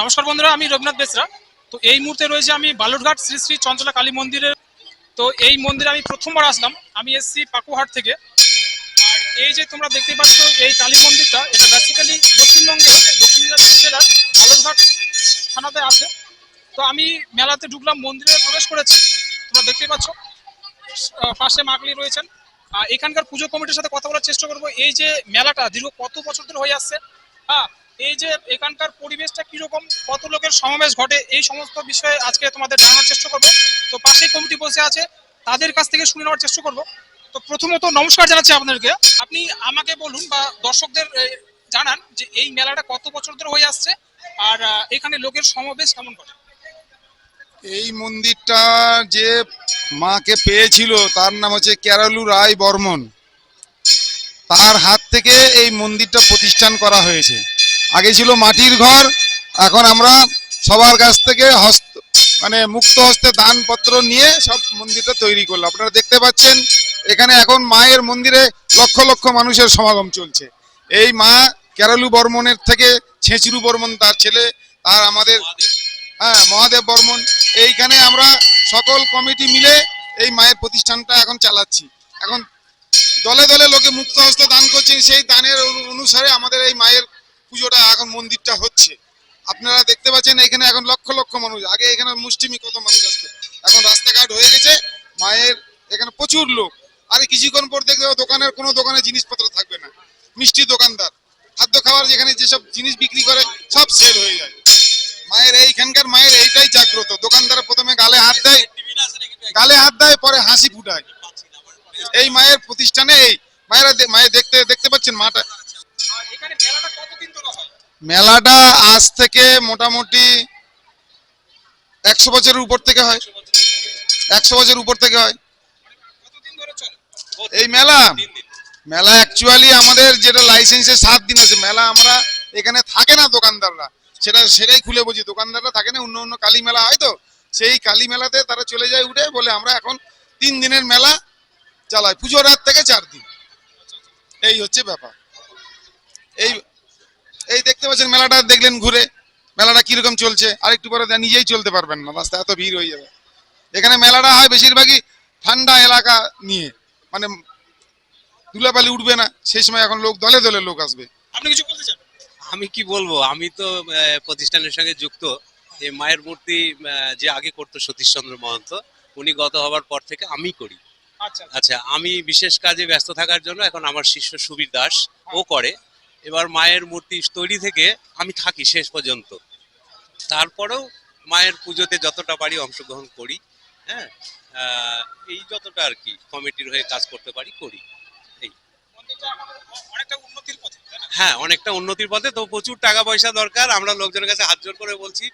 নমস্কার বন্ধুরা, আমি রবীন্দ্রনাথ বেসরা। তো এই মুহূর্তে রয়েছে আমি বালুরঘাট শ্রী শ্রী চঞ্চলা কালী মন্দিরের। তো এই মন্দিরে আমি প্রথমবার আসলাম। আমি এসছি পাকুহাট থেকে। আর এই যে তোমরা দেখতে পাচ্ছ, এই কালী মন্দিরটা, এটা বেসিক্যালি দক্ষিণবঙ্গের, দক্ষিণ দিনাজপুর জেলার বালুরঘাট থানাতে আছে। তো আমি মেলাতে ঢুকলাম, মন্দিরে প্রবেশ করেছি। তোমরা দেখতে পাচ্ছ পাশে মাগলি রয়েছেন। আর এখানকার পুজো কমিটির সাথে কথা বলার চেষ্টা করব। এই যে মেলাটা দীর্ঘ কত বছর ধরে হয়ে আসছে? হ্যাঁ এই যে এখানকার পরিবেশটা কীরকম, কত লোকের সমাবেশ ঘটে, এই সমস্ত বিষয়ে আজকে তোমাদের জানানোর চেষ্টা করব। তো পাশেই কমিটি বসে আছে, তাদের কাছ থেকে শুনে নেওয়ার চেষ্টা করব। তো প্রথমত নমস্কার জানাচ্ছি আপনাদেরকে। আপনি আমাকে বলুন বা দর্শকদের জানান যে এই মেলাটা কত বছর ধরে হয়ে আসছে, আর এখানে লোকের সমাবেশ কেমন করে এই মন্দিরটা যে মাকে পেয়েছিল, তার নাম হচ্ছে কেরালু রায় বর্মন। তার হাত থেকে এই মন্দিরটা প্রতিষ্ঠান করা হয়েছে। আগে ছিল মাটির ঘর, এখন আমরা সবার কাছ থেকে হস্ত মানে মুক্ত হস্তে দানপত্র নিয়ে সব মন্দিরটা তৈরি করল আপনারা দেখতে পাচ্ছেন, এখানে এখন মায়ের মন্দিরে লক্ষ লক্ষ মানুষের সমাগম চলছে। এই মা কেরালু বর্মনের থেকে ছেঁচরু বর্মন তার ছেলে, আর আমাদের হ্যাঁ মহাদেব বর্মন। এইখানে আমরা সকল কমিটি মিলে এই মায়ের প্রতিষ্ঠানটা এখন চালাচ্ছি। এখন দলে দলে লোকে মুক্ত হস্তে দান করছেন, সেই দানের অনু- অনুসারে আমাদের এই মায়ের পুজোটা এখন মন্দিরটা হচ্ছে। আপনারা দেখতে পাচ্ছেন এখানে এখন লক্ষ লক্ষ মানুষ। আগে এখানে মুষ্টিমি কত মানুষ আসতো। এখন রাস্তাঘাট হয়ে গেছে, মায়ের এখানে প্রচুর লোক। আর কিছুক্ষণ পর দেখবে দোকানের, কোনো দোকানে জিনিসপত্র থাকবে না। মিষ্টি দোকানদার। খাদ্য খাবার যেখানে যেসব জিনিস বিক্রি করে, সব সেল হয়ে যায়। মায়ের এইখানকার মায়ের এইটাই জাগ্রত। দোকানদার প্রথমে গালে হাত দেয়, গালে হাত দেয়, পরে হাসি ফুটায়। এই মায়ের প্রতিষ্ঠানে এই মায়েরা মায়ের দেখতে দেখতে পাচ্ছেন মাটা মেলাটা আজ থেকে মোটামুটি একশো বছরের উপর থেকে হয়। একশো বছর উপর থেকে হয়। এই মেলা? মেলা অ্যাকচুয়ালি আমাদের যেটা লাইসেন্সে সাত দিন আছে। মেলা আমরা এখানে থাকে না দোকানদাররা। সেটা সেটাই খুলে বলছি দোকানদাররা থাকে না অন্য অন্য কালী মেলা হয় তো। সেই কালী মেলাতে তারা চলে যায় উঠে বলে আমরা এখন তিন দিনের মেলা চালাই। পুজোর রাত থেকে চার দিন। এই হচ্ছে ব্যাপার। দেখতে পাচ্ছেন মেলাটা দেখলেন ঘুরে। মেলাটা কীরকম চলছে? আরেকটু পরে নিজেই চলতে পারবেন না রাস্তায় এত ভিড় হয়ে যাবে। এখানে মেলাটা হয় বেশিরভাগই ঠান্ডা এলাকা নিয়ে। মানে ধুলাবালি উঠবে না সেই সময় এখন লোক দলে দলে লোক আসবে। আপনি কিছু বলতে চান? আমি কি বলব? আমি তো প্রতিষ্ঠানের সঙ্গে যুক্ত। এই মায়ের মূর্তি যে আগে করতো সতীশচন্দ্র মহন্ত উনি গত হবার পর থেকে আমি করি। আচ্ছা। আচ্ছা আমি বিশেষ কাজে ব্যস্ত থাকার জন্য এখন আমার শিষ্য সুবীর দাস ও করে। এবার মায়ের মূর্তি তৈরি থেকে আমি থাকি শেষ পর্যন্ত। তারপরেও মায়ের পুজোতে যতটা পারি অংশগ্রহণ করি হ্যাঁ? এই যতটা আর কি কমিটির হয়ে কাজ করতে পারি করি। এই? হ্যাঁ অনেকটা উন্নতির পথে। তো প্রচুর টাকা পয়সা দরকার। আমরা লোকজনের কাছে হাত জোর করে বলছি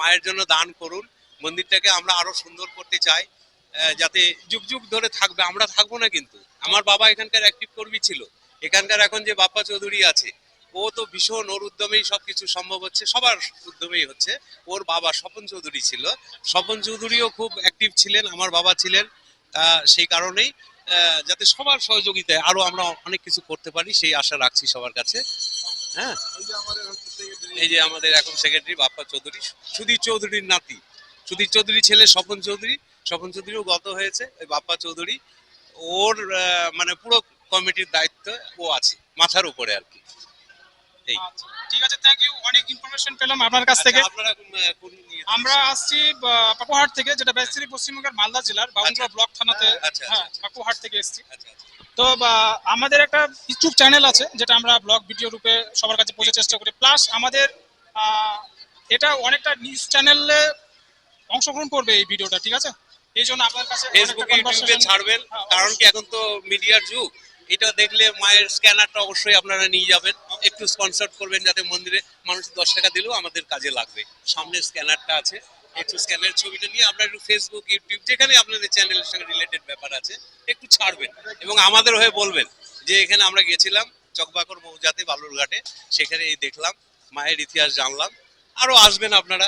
মায়ের জন্য দান করুন। মন্দিরটাকে আমরা আরও সুন্দর করতে চাই যাতে যুগ যুগ ধরে থাকবে। আমরা থাকব না কিন্তু। আমার বাবা এখানকার অ্যাক্টিভ কর্মী ছিল। এখানকার এখন যে বাপ্পা চৌধুরী আছে, ও তো ভীষণ, ওর উদ্যমেই সবকিছু সম্ভব হচ্ছে, সবার উদ্যমেই হচ্ছে। ওর বাবা স্বপন চৌধুরী ছিল। স্বপন চৌধুরীও খুব অ্যাক্টিভ ছিলেন, আমার বাবা ছিলেন, তা সেই কারণেই যাতে সবার সহযোগিতায় আরও আমরা অনেক কিছু করতে পারি, সেই আশা রাখছি সবার কাছে। হ্যাঁ? এই যে আমাদের এখন সেক্রেটারি বাপ্পা চৌধুরী, সুধীর চৌধুরীর নাতি। সুধীর চৌধুরী ছেলে স্বপন চৌধুরী। স্বপন চৌধুরীও গত হয়েছে বাপ্পা চৌধুরী। ওর মানে পুরো কমিটির দায়িত্ব ও আছে মাথার উপরে আর কি। এই। আচ্ছা, ঠিক আছে থ্যাংক ইউ অনেক ইনফরমেশন পেলাম আপনার কাছ থেকে। আচ্ছা, কোন ইয়ে থেকে আমরা আসছি পাকুহাট থেকে যেটা বেসিরি পশ্চিমবঙ্গের মালদা জেলার বাউন্ডুয়া ব্লক থানাতে। আচ্ছা, হ্যাঁ আচ্ছা। পাকুহাট থেকে এসেছি। আচ্ছা, আচ্ছা। তো আমাদের একটা ইউটিউব চ্যানেল আছে যেটা আমরা ব্লগ ভিডিও রূপে সবার কাছে পৌঁছে চেষ্টা করি। প্লাস আমাদের এটা অনেকটা নিউজ চ্যানেলে অংশগ্রহণ করবে এই ভিডিওটা ঠিক আছে? এই জন্য আপনার কাছে ফেসবুকে ইউটিউবে ছাড়বেন হ্যাঁ, কারণ কি এখন তো মিডিয়ার যুগ। এটা দেখলে মায়ের স্ক্যানারটা অবশ্যই আপনারা নিয়ে যাবেন। একটু স্পন্সর করবেন যাতে মন্দিরে মানুষ দশ টাকা দিলেও আমাদের কাজে লাগবে। সামনে স্ক্যানারটা আছে। একটু স্ক্যানের ছবিটা নিয়ে আপনারা একটু ফেসবুক ইউটিউব যেখানে আপনাদের চ্যানেলের সঙ্গে রিলেটেড ব্যাপার আছে একটু ছাড়বেন এবং আমাদের হয়ে বলবেন যে এখানে আমরা গেছিলাম চকবাকর মৌজাতে বালুরঘাটে। সেখানে এই দেখলাম মায়ের ইতিহাস জানলাম। আরও আসবেন আপনারা।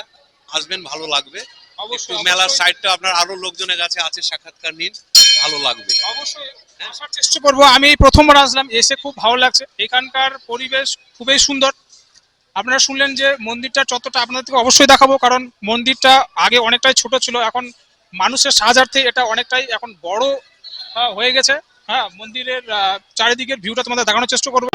আসবেন ভালো লাগবে। অবশ্যই, মেলার সাইডটা আপনার আরও লোকজনের কাছে আছে সাক্ষাৎকার নিন। ভালো লাগবে। অবশ্যই আসার চেষ্টা করব। আমি প্রথমবার আসলাম, এসে খুব ভালো লাগছে। এখানকার পরিবেশ খুবই সুন্দর। আপনারা শুনলেন যে মন্দিরটা চত্বরটা আপনাদেরকে অবশ্যই দেখাবো, কারণ মন্দিরটা আগে অনেকটাই ছোট ছিল, এখন মানুষের সাহায্যার্থে এটা অনেকটাই এখন বড় হয়ে গেছে। হ্যাঁ মন্দিরের চারিদিকের ভিউটা তোমাদের দেখানোর চেষ্টা করব।